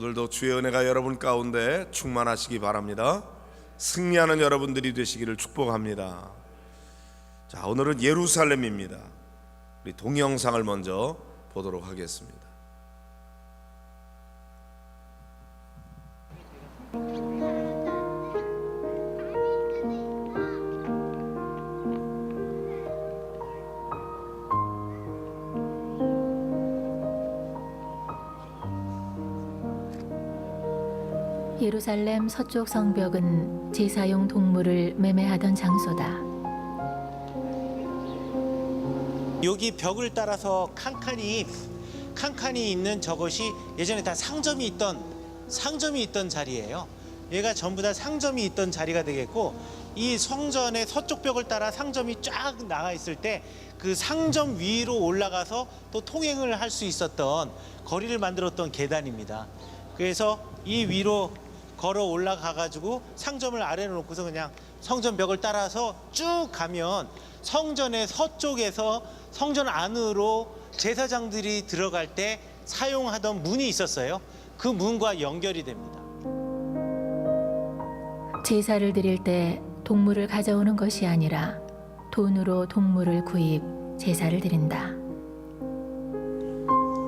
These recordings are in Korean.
오늘도 주의 은혜가 여러분 가운데 충만하시기 바랍니다. 승리하는 여러분들이 되시기를 축복합니다. 자, 오늘은 예루살렘입니다. 우리 동영상을 먼저 보도록 하겠습니다. 예루살렘 서쪽 성벽은 제사용 동물을 매매하던 장소다. 여기 벽을 따라서 칸칸이 칸칸이 있는 저것이 예전에 다 상점이 있던 상점이 있던 자리예요. 얘가 전부 다 상점이 있던 자리가 되겠고 이 성전의 서쪽 벽을 따라 상점이 쫙 나가 있을 때 그 상점 위로 올라가서 또 통행을 할 수 있었던 거리를 만들었던 계단입니다. 그래서 이 위로 걸어 올라가 가지고 상점을 아래로 놓고서 그냥 성전 벽을 따라서 쭉 가면 성전의 서쪽에서 성전 안으로 제사장들이 들어갈 때 사용하던 문이 있었어요. 그 문과 연결이 됩니다. 제사를 드릴 때 동물을 가져오는 것이 아니라 돈으로 동물을 구입 제사를 드린다.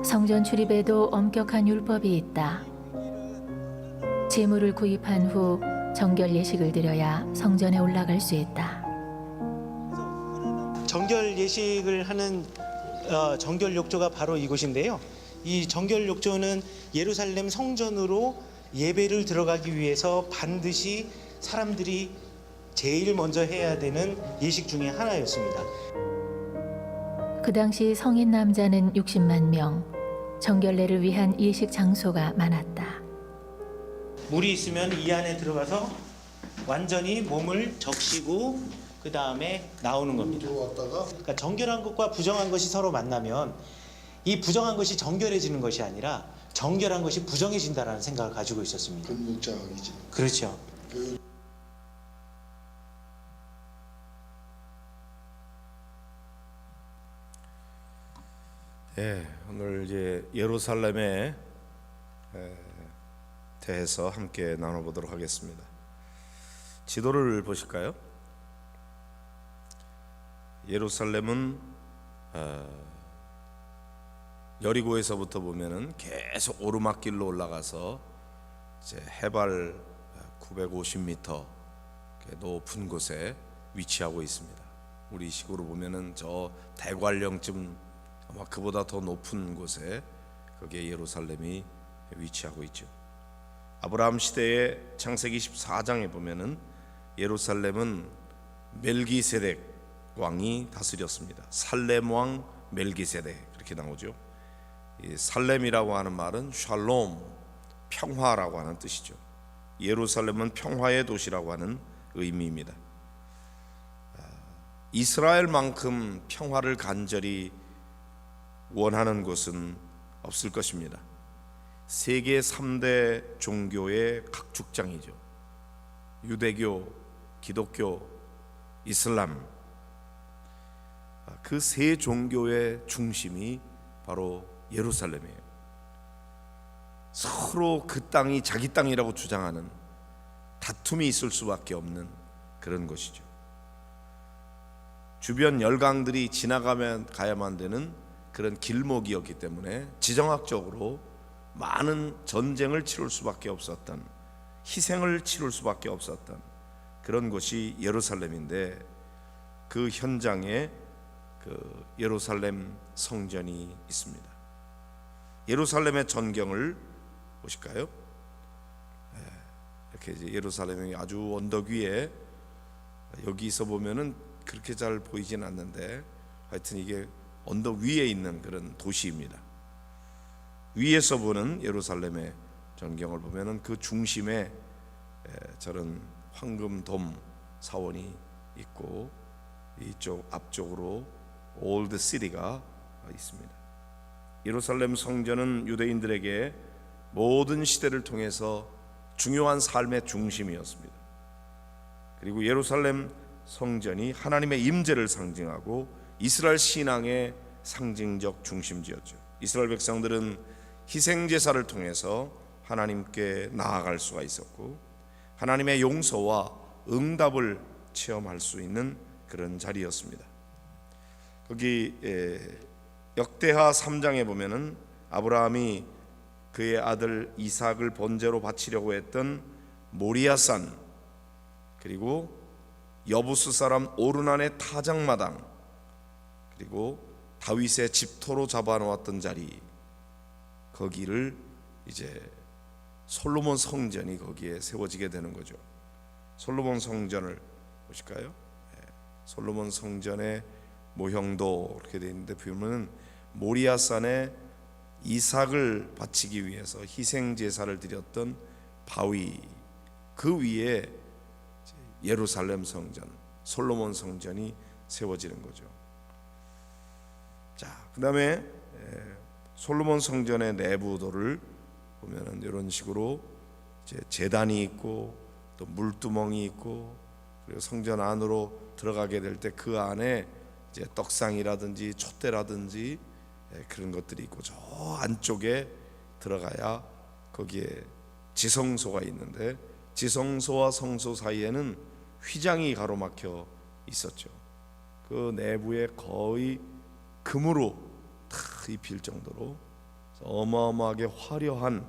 성전 출입에도 엄격한 율법이 있다. 재물을 구입한 후 정결 예식을 드려야 성전에 올라갈 수 있다. 정결 예식을 하는 어, 정결 욕조가 바로 이곳인데요. 이 정결 욕조는 예루살렘 성전으로 예배를 들어가기 위해서 반드시 사람들이 제일 먼저 해야 되는 예식 중에 하나였습니다. 그 당시 성인 남자는 60만 명, 정결례를 위한 예식 장소가 많았다. 물이 있으면 이 안에 들어가서 완전히 몸을 적시고 그 다음에 나오는 겁니다. 그러니까 정결한 것과 부정한 것이 서로 만나면 이 부정한 것이 정결해지는 것이 아니라 정결한 것이 부정해진다라는 생각을 가지고 있었습니다. 근육자학이지. 그렇죠. 예, 오늘 이제 예루살렘에 에, 대해서 함께 나눠보도록 하겠습니다. 지도를 보실까요? 예루살렘은 어, 여리고에서부터 보면은 계속 오르막길로 올라가서 이제 해발 950m 높은 곳에 위치하고 있습니다. 우리 식으로 보면은 저 대관령쯤 아마 그보다 더 높은 곳에 거기에 예루살렘이 위치하고 있죠. 아브라함 시대의 창세기 14장에 보면은 예루살렘은 멜기세덱 왕이 다스렸습니다. 살렘 왕 멜기세덱 그렇게 나오죠. 이 살렘이라고 하는 말은 샬롬 평화라고 하는 뜻이죠. 예루살렘은 평화의 도시라고 하는 의미입니다. 아, 이스라엘만큼 평화를 간절히 원하는 곳은 없을 것입니다. 세계 3대 종교의 각축장이죠. 유대교, 기독교, 이슬람. 그 세 종교의 중심이 바로 예루살렘이에요. 서로 그 땅이 자기 땅이라고 주장하는 다툼이 있을 수밖에 없는 그런 것이죠. 주변 열강들이 지나가면 가야만 되는 그런 길목이었기 때문에 지정학적으로 많은 전쟁을 치룰 수밖에 없었던 희생을 치룰 수밖에 없었던 그런 곳이 예루살렘인데 그 현장에 그 예루살렘 성전이 있습니다. 예루살렘의 전경을 보실까요? 예, 이렇게 이제 예루살렘이 아주 언덕 위에 여기서 보면은 그렇게 잘 보이진 않는데 하여튼 이게 언덕 위에 있는 그런 도시입니다. 위에서 보는 예루살렘의 전경을 보면은 그 중심에 에, 저런 황금 돔 사원이 있고 이쪽 앞쪽으로 올드 시티가 있습니다. 예루살렘 성전은 유대인들에게 모든 시대를 통해서 중요한 삶의 중심이었습니다. 그리고 예루살렘 성전이 하나님의 임재를 상징하고 이스라엘 신앙의 상징적 중심지였죠. 이스라엘 백성들은 희생 제사를 통해서 하나님께 나아갈 수가 있었고 하나님의 용서와 응답을 체험할 수 있는 그런 자리였습니다. 거기 에, 역대하 3장에 보면은 아브라함이 그의 아들 이삭을 번제로 바치려고 했던 모리아산 그리고 여부스 사람 오르난의 타작마당 그리고 다윗의 집토로 잡아놓았던 자리 거기를 이제 솔로몬 성전이 거기에 세워지게 되는 거죠. 솔로몬 성전을 보실까요? 예, 솔로몬 성전의 모형도 이렇게 되어 있는데 보면은 모리아 산에 이삭을 바치기 위해서 희생 제사를 드렸던 바위 그 위에 예루살렘 성전, 솔로몬 성전이 세워지는 거죠. 자, 그다음에 에, 솔로몬 성전의 내부도를 보면은 이런 식으로 이제 제단이 있고 또 물두멍이 있고 그리고 성전 안으로 들어가게 될 때 그 안에 이제 떡상이라든지 촛대라든지 예, 그런 것들이 있고 저 안쪽에 들어가야 거기에 지성소가 있는데 지성소와 성소 사이에는 휘장이 가로막혀 있었죠. 그 내부에 거의 금으로 다 입힐 정도로 어마어마하게 화려한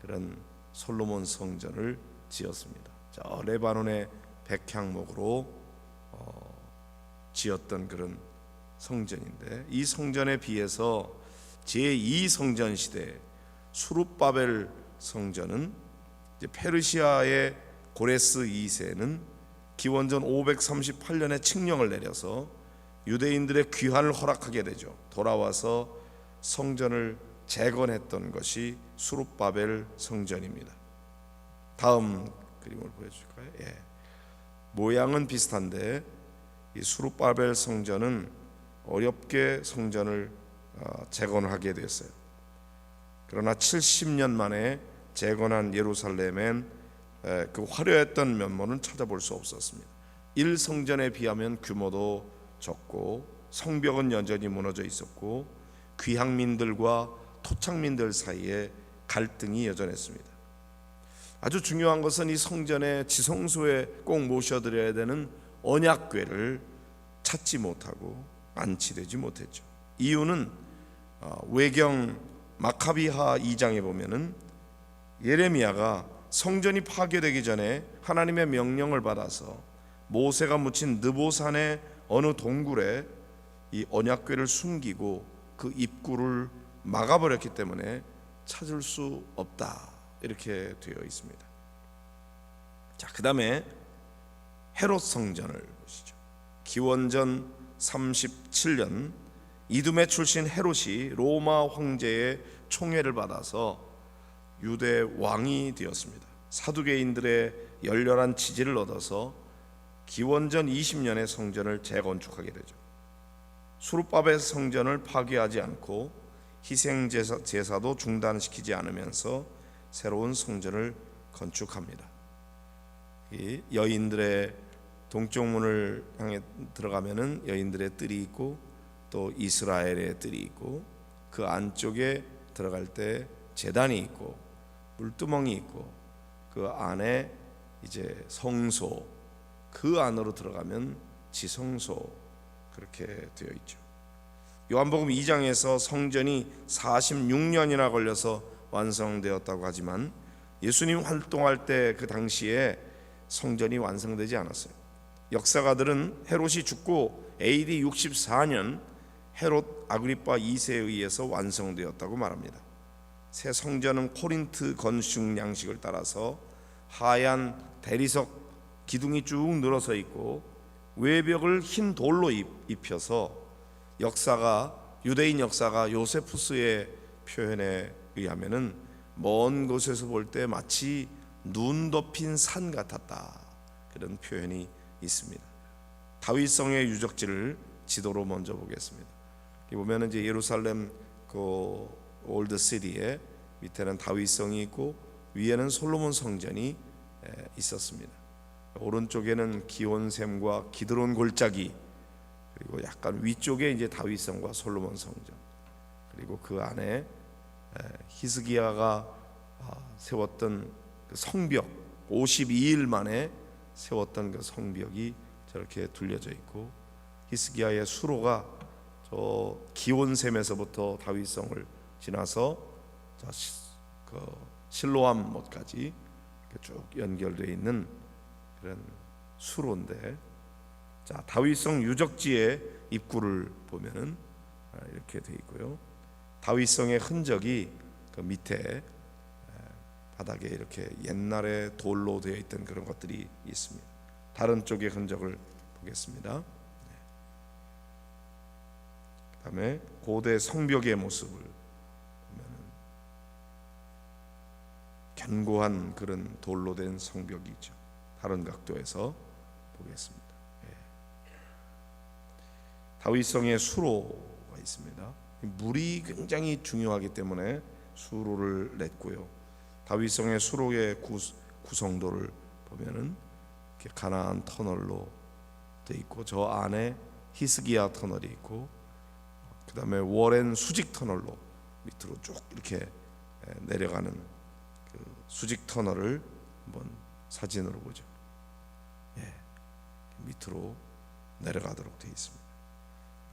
그런 솔로몬 성전을 지었습니다. 저 레바논의 백향목으로 어, 지었던 그런 성전인데 이 성전에 비해서 제2 성전 시대 수룹바벨 성전은 페르시아의 고레스 2세는 기원전 538년에 칙령을 내려서 유대인들의 귀환을 허락하게 되죠. 돌아와서 성전을 재건했던 것이 수룹바벨 성전입니다. 다음 그림을 보여줄까요? 예. 모양은 비슷한데 이 수룹바벨 성전은 어렵게 성전을 어, 재건하게 됐어요. 그러나 70년 만에 재건한 예루살렘엔 에, 그 화려했던 면모는 찾아볼 수 없었습니다. 1성전에 비하면 규모도 적고 성벽은 여전히 무너져 있었고 귀향민들과 토착민들 사이에 갈등이 여전했습니다. 아주 중요한 것은 이 성전의 지성소에 꼭 모셔드려야 되는 언약궤를 찾지 못하고 안치되지 못했죠. 이유는 어, 외경 마카비하 2장에 보면은 예레미야가 성전이 파괴되기 전에 하나님의 명령을 받아서 모세가 묻힌 느보산의 어느 동굴에 이 언약궤를 숨기고 그 입구를 막아버렸기 때문에 찾을 수 없다 이렇게 되어 있습니다. 자, 그 다음에 헤롯 성전을 보시죠. 기원전 37년 이두메 출신 헤롯이 로마 황제의 총애를 받아서 유대 왕이 되었습니다. 사두개인들의 열렬한 지지를 얻어서 기원전 20년에 성전을 재건축하게 되죠. 수르바벨 성전을 파괴하지 않고 희생 제사, 제사도 중단시키지 않으면서 새로운 성전을 건축합니다. 이 여인들의 동쪽 문을 향해 들어가면은 여인들의 뜰이 있고 또 이스라엘의 뜰이 있고 그 안쪽에 들어갈 때 제단이 있고 물두멍이 있고 그 안에 이제 성소 그 안으로 들어가면 지성소 그렇게 되어 있죠. 요한복음 2장에서 성전이 46년이나 걸려서 완성되었다고 하지만 예수님 활동할 때 그 당시에 성전이 완성되지 않았어요. 역사가들은 헤롯이 죽고 AD 64년 헤롯 아그리파 2세에 의해서 완성되었다고 말합니다. 새 성전은 코린트 건축 양식을 따라서 하얀 대리석 기둥이 쭉 늘어서 있고 외벽을 흰 돌로 입, 입혀서 역사가 유대인 역사가 요세푸스의 표현에 의하면은 먼 곳에서 볼 때 마치 눈 덮인 산 같았다 그런 표현이 있습니다. 다윗성의 유적지를 지도로 먼저 보겠습니다. 여기 보면은 이제 예루살렘 그 올드 시티에 밑에는 다윗성이 있고 위에는 솔로몬 성전이 에, 있었습니다. 오른쪽에는 기온샘과 기드론 골짜기 그리고 약간 위쪽에 이제 다윗성과 솔로몬 성전 그리고 그 안에 에, 히스기야가 아, 세웠던 그 성벽 52일 만에 세웠던 그 성벽이 저렇게 둘려져 있고 히스기야의 수로가 저 기온샘에서부터 다윗성을 지나서 그 실로암 못까지 이렇게 쭉 연결되어 있는 그런 수로인데 자 다윗성 유적지의 입구를 보면은 아, 이렇게 돼 있고요. 다윗성의 흔적이 그 밑에 에, 바닥에 이렇게 옛날에 돌로 되어 있던 그런 것들이 있습니다. 다른 쪽의 흔적을 보겠습니다. 네. 그다음에 고대 성벽의 모습을 보면은 견고한 그런 돌로 된 성벽이 있죠. 다른 각도에서 보겠습니다. 예. 다윗성의 수로가 있습니다. 물이 굉장히 중요하기 때문에 수로를 냈고요. 다윗성의 수로의 구, 구성도를 보면은 이렇게 가나안 터널로 돼 있고 저 안에 히스기야 터널이 있고 그 다음에 워렌 수직 터널로 밑으로 쭉 이렇게 에, 내려가는 그 수직 터널을 한번 사진으로 보죠. 예, 밑으로 내려가도록 되어 있습니다.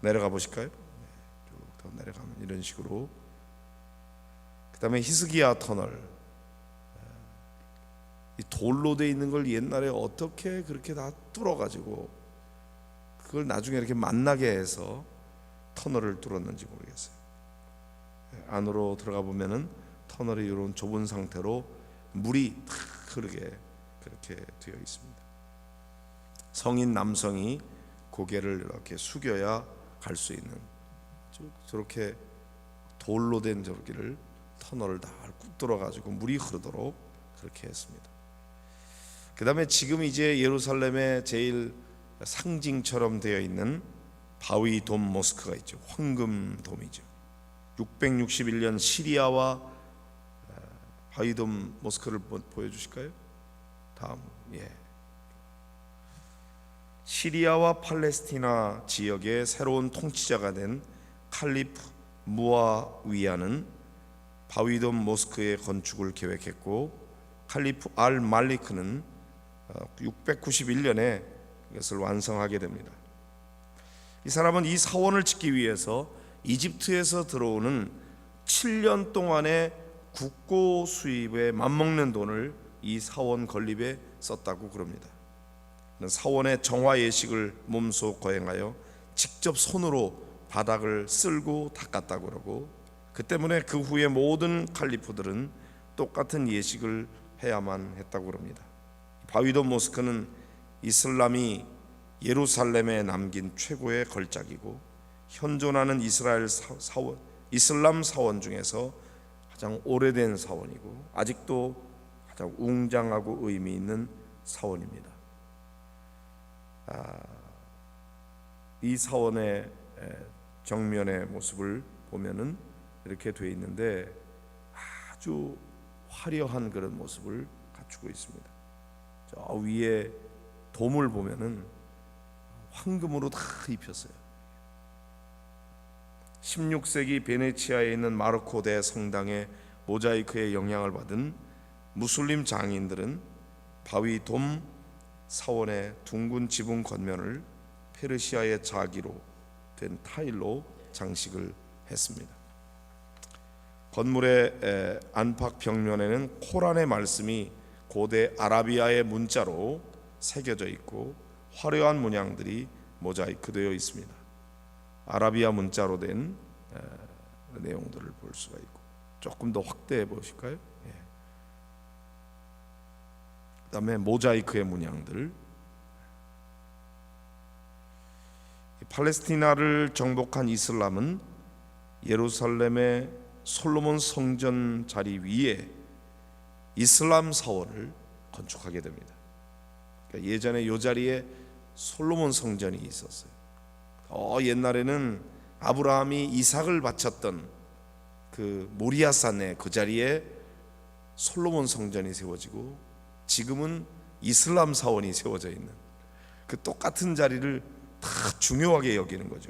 내려가 보실까요? 네, 쭉더 내려가면 이런 식으로. 그다음에 히스기야 터널. 예, 이 돌로 돼 있는 걸 옛날에 어떻게 그렇게 다 뚫어 가지고 그걸 나중에 이렇게 만나게 해서 터널을 뚫었는지 모르겠어요. 예, 안으로 들어가 보면은 터널이 이런 좁은 상태로 물이 탁 흐르게 그렇게 되어 있습니다. 성인 남성이 고개를 이렇게 숙여야 갈 수 있는 쭉 저렇게 돌로 된 저기를 터널을 다 뚫어 가지고 물이 흐르도록 그렇게 했습니다. 그다음에 지금 이제 예루살렘의 제일 상징처럼 되어 있는 바위 돔 모스크가 있죠. 황금 돔이죠. 661년 시리아와 어, 바위 돔 모스크를 보- 보여 주실까요? 다음 예. 시리아와 팔레스티나 지역의 새로운 통치자가 된 칼리프 무아위아는 바위돔 모스크의 건축을 계획했고 칼리프 알 말리크는 691년에 이것을 완성하게 됩니다. 이 사람은 이 사원을 짓기 위해서 이집트에서 들어오는 7년 동안의 국고 수입에 맞먹는 돈을 이 사원 건립에 썼다고 그럽니다. 사원의 정화 예식을 몸소 거행하여 직접 손으로 바닥을 쓸고 닦았다고 그러고 그 때문에 그 후에 모든 칼리프들은 똑같은 예식을 해야만 했다고 그럽니다. 바위돔 모스크는 이슬람이 예루살렘에 남긴 최고의 걸작이고 현존하는 이스라엘 사, 사원 이슬람 사원 중에서 가장 오래된 사원이고 아직도 가장 웅장하고 의미 있는 사원입니다. 아, 이 사원의 에, 정면의 모습을 보면은 이렇게 돼 있는데 아주 화려한 그런 모습을 갖추고 있습니다. 저 위에 돔을 보면은 황금으로 다 입혔어요. 16세기 베네치아에 있는 마르코 대 성당의 모자이크의 영향을 받은 무슬림 장인들은 바위 돔 사원의 둥근 지붕 겉면을 페르시아의 자기로 된 타일로 장식을 했습니다. 건물의 에, 안팎 벽면에는 코란의 말씀이 고대 아라비아의 문자로 새겨져 있고 화려한 문양들이 모자이크되어 있습니다. 아라비아 문자로 된 에, 내용들을 볼 수가 있고 조금 더 확대해 보실까요? 예. 그다음에 모자이크의 문양들 이 팔레스티나를 정복한 이슬람은 예루살렘의 솔로몬 성전 자리 위에 이슬람 사원을 건축하게 됩니다. 그러니까 예전에 이 자리에 솔로몬 성전이 있었어요. 어 옛날에는 아브라함이 이삭을 바쳤던 그 모리아산의 그 자리에 솔로몬 성전이 세워지고 지금은 이슬람 사원이 세워져 있는 그 똑같은 자리를 다 중요하게 여기는 거죠.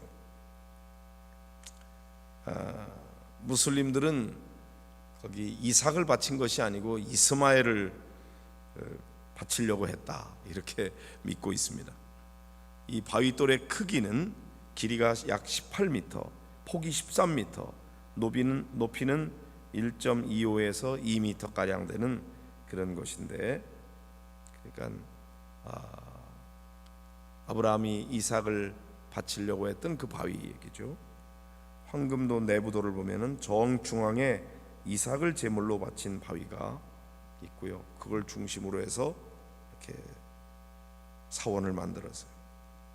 아, 무슬림들은 거기 이삭을 바친 것이 아니고 이스마엘을 어, 바치려고 했다 이렇게 믿고 있습니다. 이 바위 돌의 크기는 길이가 약 18m, 폭이 13m, 높이는 높이는 1.25에서 2m 가량 되는 그런 것인데, 그러니까 아, 아브라함이 이삭을 바치려고 했던 그 바위 얘기죠. 황금도 내부도를 보면은 정 중앙에 이삭을 제물로 바친 바위가 있고요. 그걸 중심으로 해서 이렇게 사원을 만들었어요.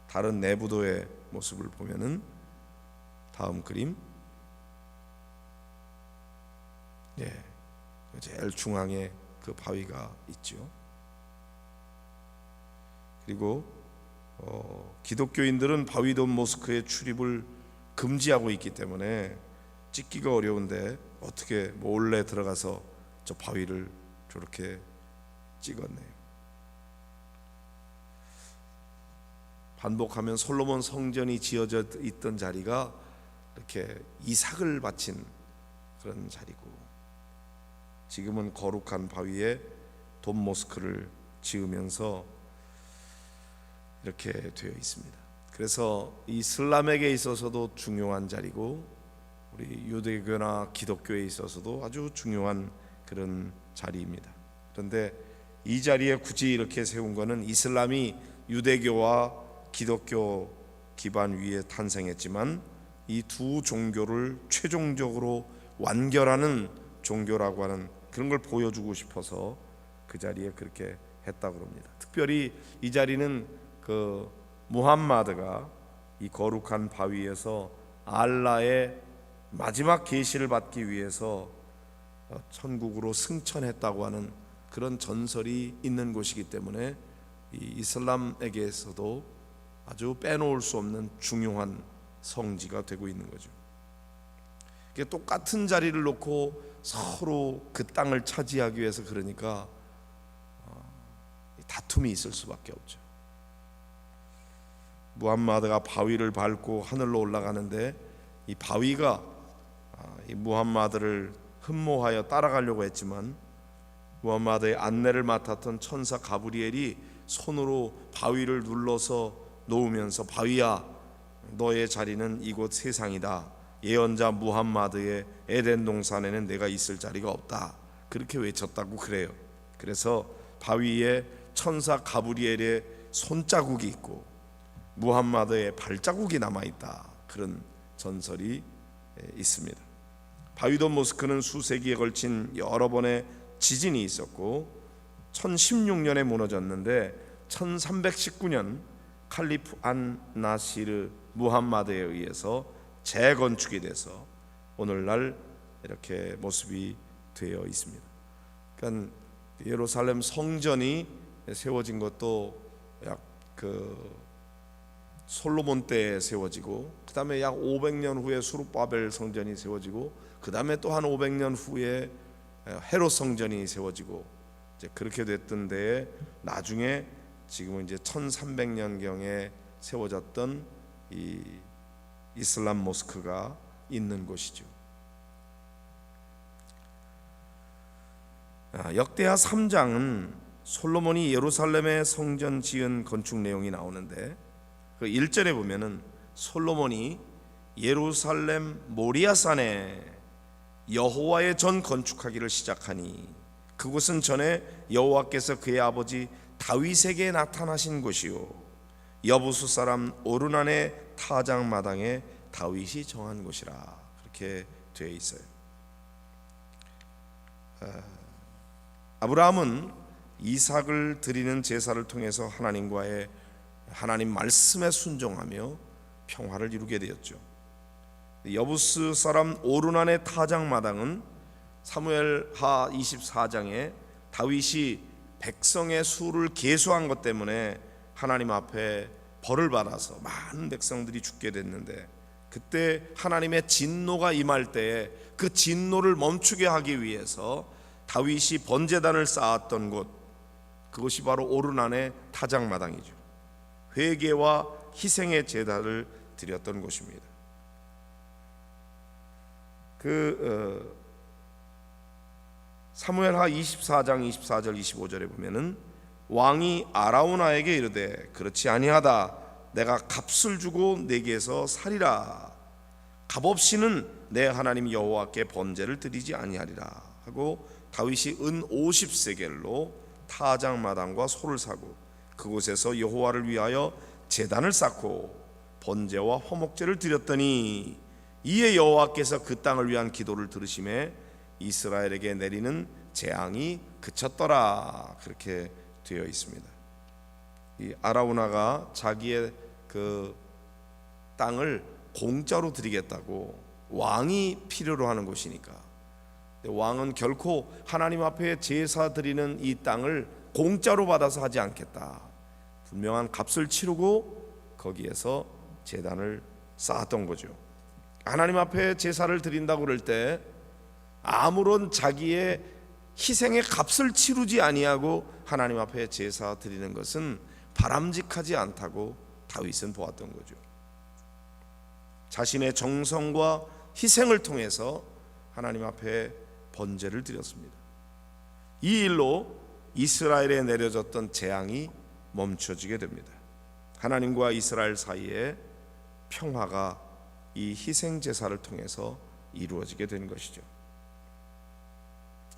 다른 내부도의 모습을 보면은 다음 그림 예. 제일 중앙에 그 바위가 있죠. 그리고 어, 기독교인들은 바위돔 모스크의 출입을 금지하고 있기 때문에 찍기가 어려운데 어떻게 몰래 들어가서 저 바위를 저렇게 찍었네요. 반복하면 솔로몬 성전이 지어져 있던 자리가 이렇게 이삭을 바친 그런 자리고 지금은 거룩한 바위에 돔 모스크를 지으면서 이렇게 되어 있습니다. 그래서 이슬람에게 있어서도 중요한 자리고 우리 유대교나 기독교에 있어서도 아주 중요한 그런 자리입니다. 그런데 이 자리에 굳이 이렇게 세운 것은 이슬람이 유대교와 기독교 기반 위에 탄생했지만 이 두 종교를 최종적으로 완결하는 종교라고 하는 그런 걸 보여주고 싶어서 그 자리에 그렇게 했다고 합니다. 특별히 이 자리는 그 무함마드가 이 거룩한 바위에서 알라의 마지막 계시를 받기 위해서 어, 천국으로 승천했다고 하는 그런 전설이 있는 곳이기 때문에 이 이슬람에게서도 아주 빼놓을 수 없는 중요한 성지가 되고 있는 거죠. 똑같은 자리를 놓고 서로 그 땅을 차지하기 위해서 그러니까 어, 다툼이 있을 수밖에 없죠. 무함마드가 바위를 밟고 하늘로 올라가는데 이 바위가 아, 이 무함마드를 흠모하여 따라가려고 했지만 무함마드의 안내를 맡았던 천사 가브리엘이 손으로 바위를 눌러서 놓으면서 바위야 너의 자리는 이곳 세상이다. 예언자 무함마드의 에덴 동산에는 내가 있을 자리가 없다. 그렇게 외쳤다고 그래요. 그래서 바위에 천사 가브리엘의 손자국이 있고 무함마드의 발자국이 남아 있다 그런 전설이 있습니다. 바위돔 모스크는 수세기에 걸친 여러 번의 지진이 있었고 1016년에 무너졌는데 1319년 칼리프 안 나시르 무함마드에 의해서 재건축이 돼서 오늘날 이렇게 모습이 되어 있습니다. 그러니까 예루살렘 성전이 세워진 것도 약 그 솔로몬 때에 세워지고 그 다음에 약 500년 후에 수르바벨 성전이 세워지고 그 다음에 또 한 500년 후에 헤롯 성전이 세워지고 이제 그렇게 됐던 데에 나중에 지금은 이제 1300년 경에 세워졌던 이 이슬람 모스크가 있는 곳이죠. 아, 역대하 3장은 솔로몬이 예루살렘의 성전 지은 건축 내용이 나오는데 그 1절에 보면은 솔로몬이 예루살렘 모리아산에 여호와의 전 건축하기를 시작하니 그곳은 전에 여호와께서 그의 아버지 다윗에게 나타나신 곳이요 여부수 사람 오르난의 타작 마당에 다윗이 정한 곳이라 그렇게 되어 있어요. 아, 아브라함은 이삭을 드리는 제사를 통해서 하나님과의 하나님 말씀에 순종하며 평화를 이루게 되었죠. 여부스 사람 오르난의 타작 마당은 사무엘하 24장에 다윗이 백성의 수를 계수한 것 때문에 하나님 앞에 벌을 받아서 많은 백성들이 죽게 됐는데 그때 하나님의 진노가 임할 때에 그 진노를 멈추게 하기 위해서 다윗이 번제단을 쌓았던 곳 그것이 바로 오르난의 타작 마당이죠. 회개와 희생의 제단을 드렸던 곳입니다. 그 어, 사무엘하 24장 24절 25절에 보면은 왕이 아라우나에게 이르되 그렇지 아니하다. 내가 값을 주고 내게서 살이라. 값 없이는 내 하나님 여호와께 번제를 드리지 아니하리라. 하고 다윗이 은 50세겔로 타작마당과 소를 사고 그곳에서 여호와를 위하여 제단을 쌓고 번제와 화목제를 드렸더니 이에 여호와께서 그 땅을 위한 기도를 들으심에 이스라엘에게 내리는 재앙이 그쳤더라 그렇게 되어 있습니다. 이 아라우나가 자기의 그 땅을 공짜로 드리겠다고 왕이 필요로 하는 곳이니까 왕은 결코 하나님 앞에 제사 드리는 이 땅을 공짜로 받아서 하지 않겠다. 분명한 값을 치르고 거기에서 제단을 쌓았던 거죠. 하나님 앞에 제사를 드린다고 그럴 때 아무런 자기의 희생의 값을 치르지 아니하고 하나님 앞에 제사 드리는 것은 바람직하지 않다고 다윗은 보았던 거죠. 자신의 정성과 희생을 통해서 하나님 앞에 번제를 드렸습니다. 이 일로 이스라엘에 내려졌던 재앙이 멈춰지게 됩니다. 하나님과 이스라엘 사이에 평화가 이 희생 제사를 통해서 이루어지게 된 것이죠.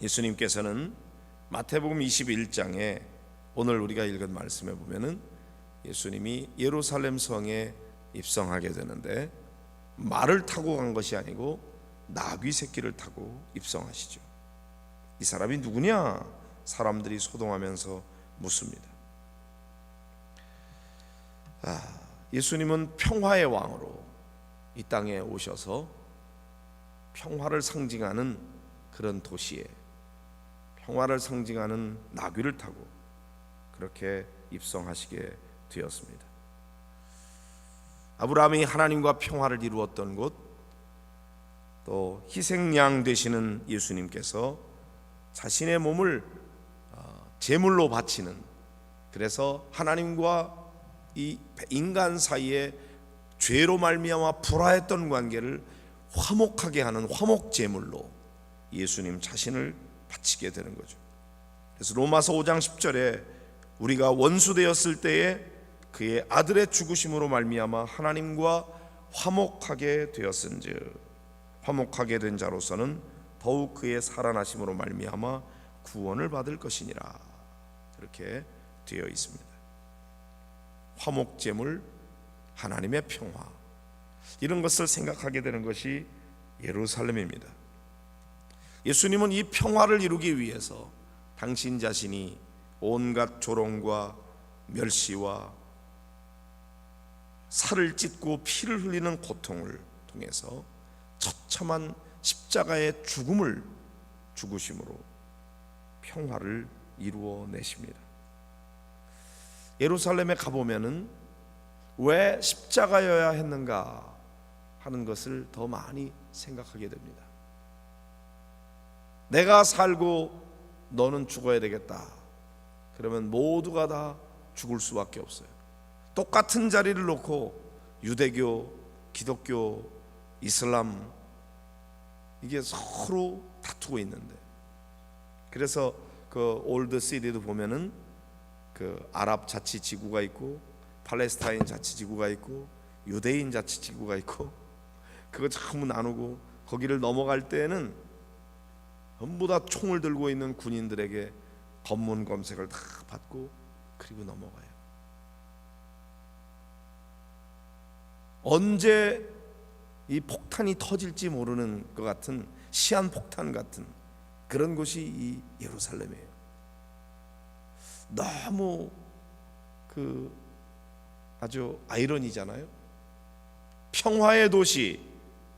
예수님께서는 마태복음 21장에 오늘 우리가 읽은 말씀에 보면은 예수님이 예루살렘 성에 입성하게 되는데 말을 타고 간 것이 아니고 나귀 새끼를 타고 입성하시죠. 이 사람이 누구냐? 사람들이 소동하면서 묻습니다. 아, 예수님은 평화의 왕으로 이 땅에 오셔서 평화를 상징하는 그런 도시에 평화를 상징하는 나귀를 타고 그렇게 입성하시게 되었습니다. 아브라함이 하나님과 평화를 이루었던 곳, 또 희생양 되시는 예수님께서 자신의 몸을 어, 제물로 바치는 그래서 하나님과 이 인간 사이에 죄로 말미암아 불화했던 관계를 화목하게 하는 화목 제물로 예수님 자신을 바치게 되는 거죠. 그래서 로마서 5장 10절에 우리가 원수 되었을 때에 그의 아들의 죽으심으로 말미암아 하나님과 화목하게 되었은즉 화목하게 된 자로서는 더욱 그의 살아나심으로 말미암아 구원을 받을 것이니라 그렇게 되어 있습니다. 화목제물 하나님의 평화 이런 것을 생각하게 되는 것이 예루살렘입니다. 예수님은 이 평화를 이루기 위해서 당신 자신이 온갖 조롱과 멸시와 살을 찢고 피를 흘리는 고통을 통해서 처참한 십자가의 죽음을 죽으심으로 평화를 이루어 내십니다. 예루살렘에 가보면은 왜 십자가여야 했는가 하는 것을 더 많이 생각하게 됩니다. 내가 살고 너는 죽어야 되겠다. 그러면 모두가 다 죽을 수밖에 없어요. 똑같은 자리를 놓고 유대교, 기독교, 이슬람 이게 서로 다투고 있는데 그래서 그 올드 시리도 보면은 그 아랍 자치 지구가 있고 팔레스타인 자치 지구가 있고 유대인 자치 지구가 있고 그거 전부 나누고 거기를 넘어갈 때는 전부 다 총을 들고 있는 군인들에게 검문 검색을 다 받고 그리고 넘어가요. 언제 이 폭탄이 터질지 모르는 것 같은 시한 폭탄 같은 그런 곳이 이 예루살렘이에요. 너무 그 아주 아이러니잖아요. 평화의 도시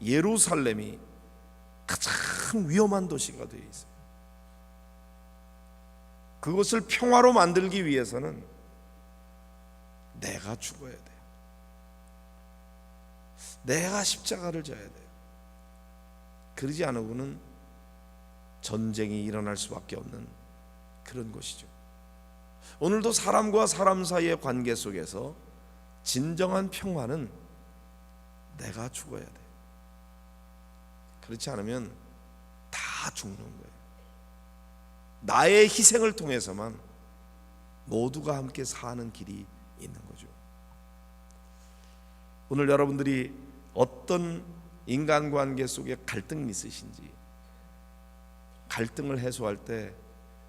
예루살렘이 가장 위험한 도시가 되어 있어요. 그것을 평화로 만들기 위해서는 내가 죽어야 돼. 내가 십자가를 져야 돼요. 그러지 않으고는 전쟁이 일어날 수밖에 없는 그런 것이죠. 오늘도 사람과 사람 사이의 관계 속에서 진정한 평화는 내가 죽어야 돼. 그렇지 않으면 다 죽는 거예요. 나의 희생을 통해서만 모두가 함께 사는 길이 있는 거죠. 오늘 여러분들이 어떤 인간관계 속에 갈등이 있으신지 갈등을 해소할 때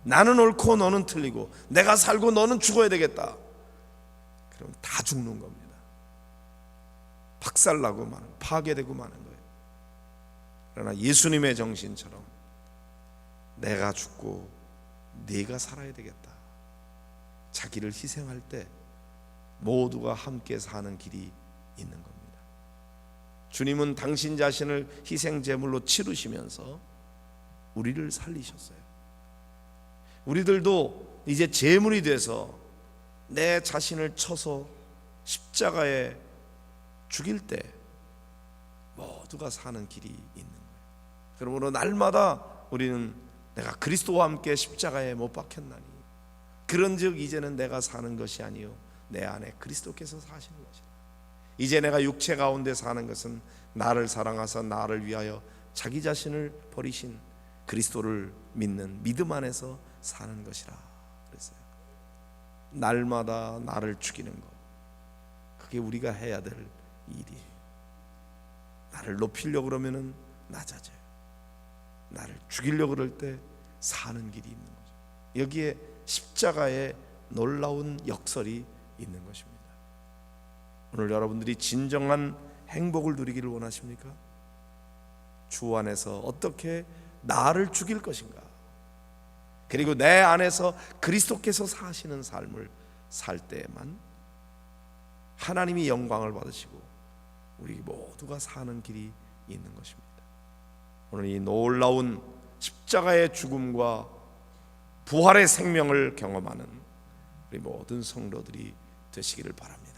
나는 옳고 너는 틀리고 내가 살고 너는 죽어야 되겠다. 그럼 다 죽는 겁니다. 박살나고 마는 파괴되고 마는 거예요. 그러나 예수님의 정신처럼 내가 죽고 네가 살아야 되겠다. 자기를 희생할 때 모두가 함께 사는 길이 있는 겁니다. 주님은 당신 자신을 희생 제물로 치르시면서 우리를 살리셨어요. 우리들도 이제 제물이 돼서 내 자신을 쳐서 십자가에 죽일 때 모두가 사는 길이 있는 거예요. 그러므로 날마다 우리는 내가 그리스도와 함께 십자가에 못 박혔나니 그런즉 이제는 내가 사는 것이 아니요 내 안에 그리스도께서 사시는 것이다. 이제 내가 육체 가운데 사는 것은 나를 사랑하사 나를 위하여 자기 자신을 버리신 그리스도를 믿는 믿음 안에서 사는 것이라 그랬어요. 날마다 나를 죽이는 것. 그게 우리가 해야 될 일이에요. 나를 높이려고 그러면은 낮아져요. 나를 죽이려고 그럴 때 사는 길이 있는 거죠. 여기에 십자가의 놀라운 역설이 있는 것입니다. 오늘 여러분들이 진정한 행복을 누리기를 원하십니까? 주 안에서 어떻게 나를 죽일 것인가? 그리고 내 안에서 그리스도께서 사시는 삶을 살 때에만 하나님이 영광을 받으시고 우리 모두가 사는 길이 있는 것입니다. 오늘 이 놀라운 십자가의 죽음과 부활의 생명을 경험하는 우리 모든 성도들이 되시기를 바랍니다.